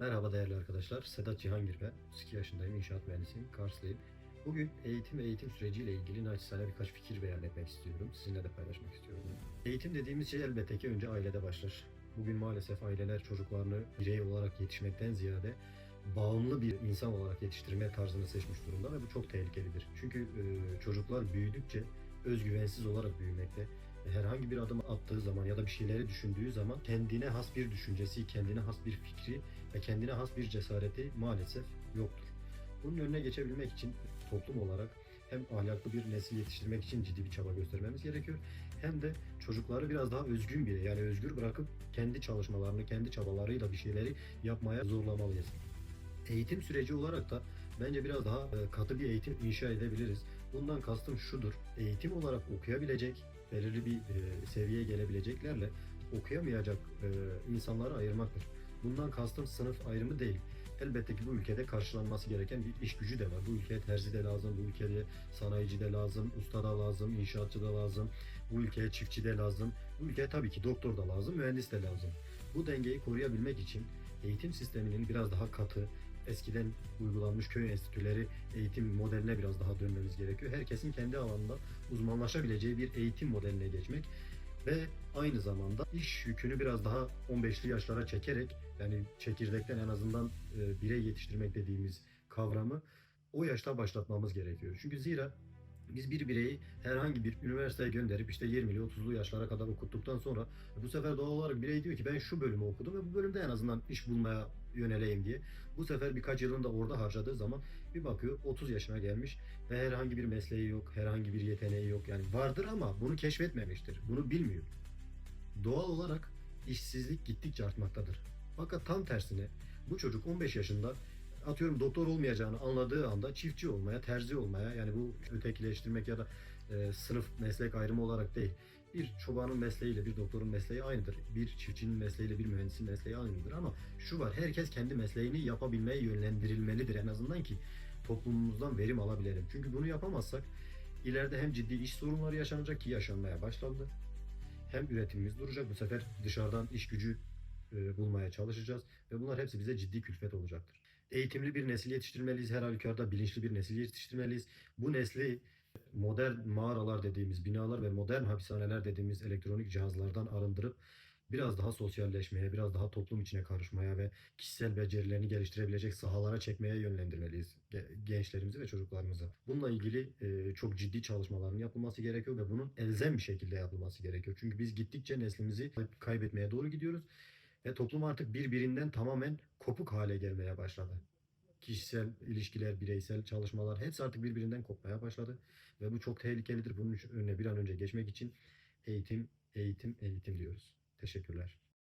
Merhaba değerli arkadaşlar. Sedat Cihangir ben. 32 yaşındayım. İnşaat mühendisiyim. Karslıyım. Bugün eğitim ve eğitim süreciyle ilgili naçizane birkaç fikir beyan etmek istiyorum. Sizinle de paylaşmak istiyorum. Eğitim dediğimiz şey elbette ki önce ailede başlar. Bugün maalesef aileler çocuklarını birey olarak yetişmekten ziyade bağımlı bir insan olarak yetiştirme tarzını seçmiş durumda ve bu çok tehlikelidir. Çünkü çocuklar büyüdükçe özgüvensiz olarak büyümekte. Herhangi bir adım attığı zaman ya da bir şeyleri düşündüğü zaman kendine has bir düşüncesi, kendine has bir fikri ve kendine has bir cesareti maalesef yoktur. Bunun önüne geçebilmek için toplum olarak hem ahlaklı bir nesil yetiştirmek için ciddi bir çaba göstermemiz gerekiyor. Hem de çocukları biraz daha özgün biri yani özgür bırakıp kendi çalışmalarını, kendi çabalarıyla bir şeyleri yapmaya zorlamalıyız. Eğitim süreci olarak da bence biraz daha e, katı bir eğitim inşa edebiliriz. Bundan kastım şudur. Eğitim olarak okuyabilecek, belirli bir e, seviyeye gelebileceklerle okuyamayacak e, insanları ayırmaktır. Bundan kastım sınıf ayrımı değil. Elbette ki bu ülkede karşılanması gereken bir iş gücü de var. Bu ülkeye terzi de lazım, bu ülkede sanayici de lazım, usta da lazım, inşaatçı da lazım, bu ülkeye çiftçi de lazım, bu ülkeye tabii ki doktor da lazım, mühendis de lazım. Bu dengeyi koruyabilmek için eğitim sisteminin biraz daha katı, eskiden uygulanmış köy enstitüleri eğitim modeline biraz daha dönmemiz gerekiyor. Herkesin kendi alanında uzmanlaşabileceği bir eğitim modeline geçmek ve aynı zamanda iş yükünü biraz daha 15'li yaşlara çekerek yani çekirdekten en azından e, birey yetiştirmek dediğimiz kavramı o yaşta başlatmamız gerekiyor. Çünkü zira biz bir bireyi herhangi bir üniversiteye gönderip işte 20'li 30'lu yaşlara kadar okuttuktan sonra bu sefer doğal olarak birey diyor ki ben şu bölümü okudum ve bu bölümde en azından iş bulmaya yöneleyim diye. Bu sefer birkaç yılını da orada harcadığı zaman bir bakıyor 30 yaşına gelmiş ve herhangi bir mesleği yok, herhangi bir yeteneği yok. Yani vardır ama bunu keşfetmemiştir. Bunu bilmiyor. Doğal olarak işsizlik gittikçe artmaktadır. Fakat tam tersine bu çocuk 15 yaşında atıyorum doktor olmayacağını anladığı anda çiftçi olmaya, terzi olmaya yani bu ötekileştirmek ya da e, sınıf meslek ayrımı olarak değil. Bir çobanın mesleğiyle bir doktorun mesleği aynıdır. Bir çiftçinin mesleğiyle bir mühendisin mesleği aynıdır ama şu var herkes kendi mesleğini yapabilmeye yönlendirilmelidir en azından ki toplumumuzdan verim alabilelim. Çünkü bunu yapamazsak ileride hem ciddi iş sorunları yaşanacak ki yaşanmaya başlandı. Hem üretimimiz duracak bu sefer dışarıdan iş gücü bulmaya çalışacağız ve bunlar hepsi bize ciddi külfet olacaktır. Eğitimli bir nesil yetiştirmeliyiz. Her halükarda bilinçli bir nesil yetiştirmeliyiz. Bu nesli modern mağaralar dediğimiz binalar ve modern hapishaneler dediğimiz elektronik cihazlardan arındırıp biraz daha sosyalleşmeye, biraz daha toplum içine karışmaya ve kişisel becerilerini geliştirebilecek sahalara çekmeye yönlendirmeliyiz ge- gençlerimizi ve çocuklarımızı. Bununla ilgili e, çok ciddi çalışmaların yapılması gerekiyor ve bunun elzem bir şekilde yapılması gerekiyor. Çünkü biz gittikçe neslimizi kaybetmeye doğru gidiyoruz ve toplum artık birbirinden tamamen kopuk hale gelmeye başladı. Kişisel ilişkiler, bireysel çalışmalar hepsi artık birbirinden kopmaya başladı ve bu çok tehlikelidir. Bunun önüne bir an önce geçmek için eğitim, eğitim, eğitim diyoruz. Teşekkürler.